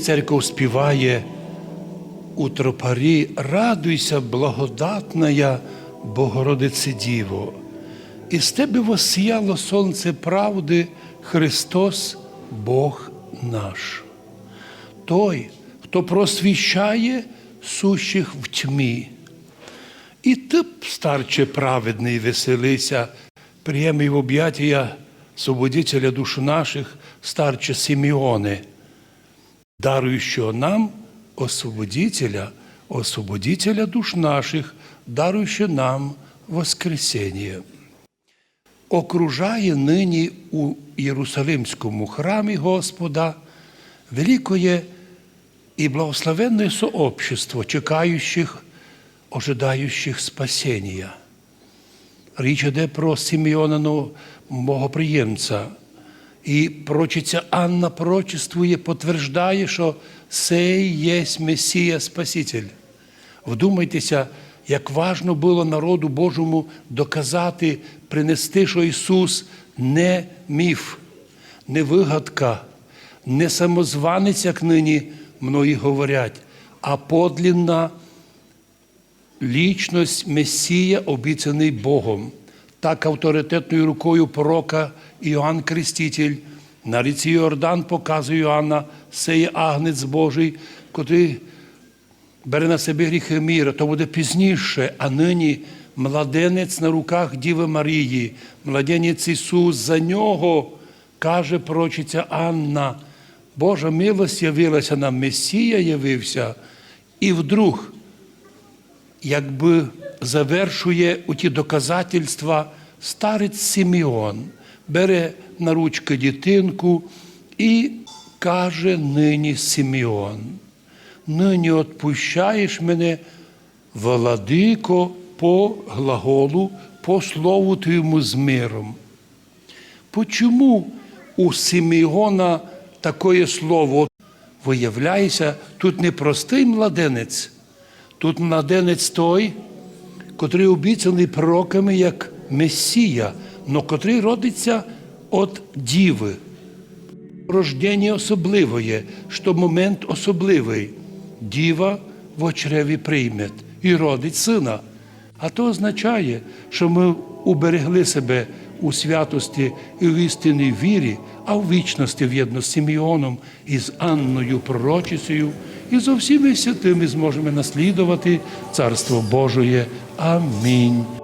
Церковь співає у тропарі Радуйся, благодатная Богородице Діво, і з тебе воссіяло сонце правди, Христос, Бог наш. Той, хто просвіщає сущих в тьмі. І ти, старче праведний, веселися, приємний в об'яття Свободителя душ наших, старче Симеоне, даруючого нам освободителя, освободителя душ наших, даруючи нам Воскресіння. Окружає нині у Єрусалимському храмі Господа великое і благословенне сообщество, чекаючих, ожидающих спасіння. Річ іде про Симеона богоприємця. І прочиця Анна прочествує, потверждає, що цей є Месія Спаситель. Вдумайтеся, як важно було народу Божому доказати, принести, що Ісус не міф, не вигадка, не самозванець, як нині многі говорять, а подлінна лічність Месія, обіцяний Богом. Так авторитетною рукою пророка Іоанн Креститель. На ріці Йордан показує Іоанна, це є агнець Божий, котрий бере на себе гріхи міра, то буде пізніше, а нині младенець на руках Діви Марії, младенець Ісус, за нього каже прочиця Анна. Божа милость явилася нам, Месія явився, і вдруг якби завершує у ті доказательства старець Симеон, бере на ручки дитинку і каже нині Симеон, нині отпущаєш мене, владико, по глаголу, по слову твоєму з миром. Почому у Симеона таке слово виявляється, тут не простий младенець, Тут младенець той, котрий обіцяний пророками як Месія, но котрий родиться від діви. Рождення особливе, що момент особливий. Діва в очреві прийме і родить сина. А то означає, що ми уберегли себе у святості і в істинній вірі, а в вічності в'єдно з Симеоном і з Анною пророчицею, і зо всіми святими зможемо наслідувати Царство Божоє. Амінь.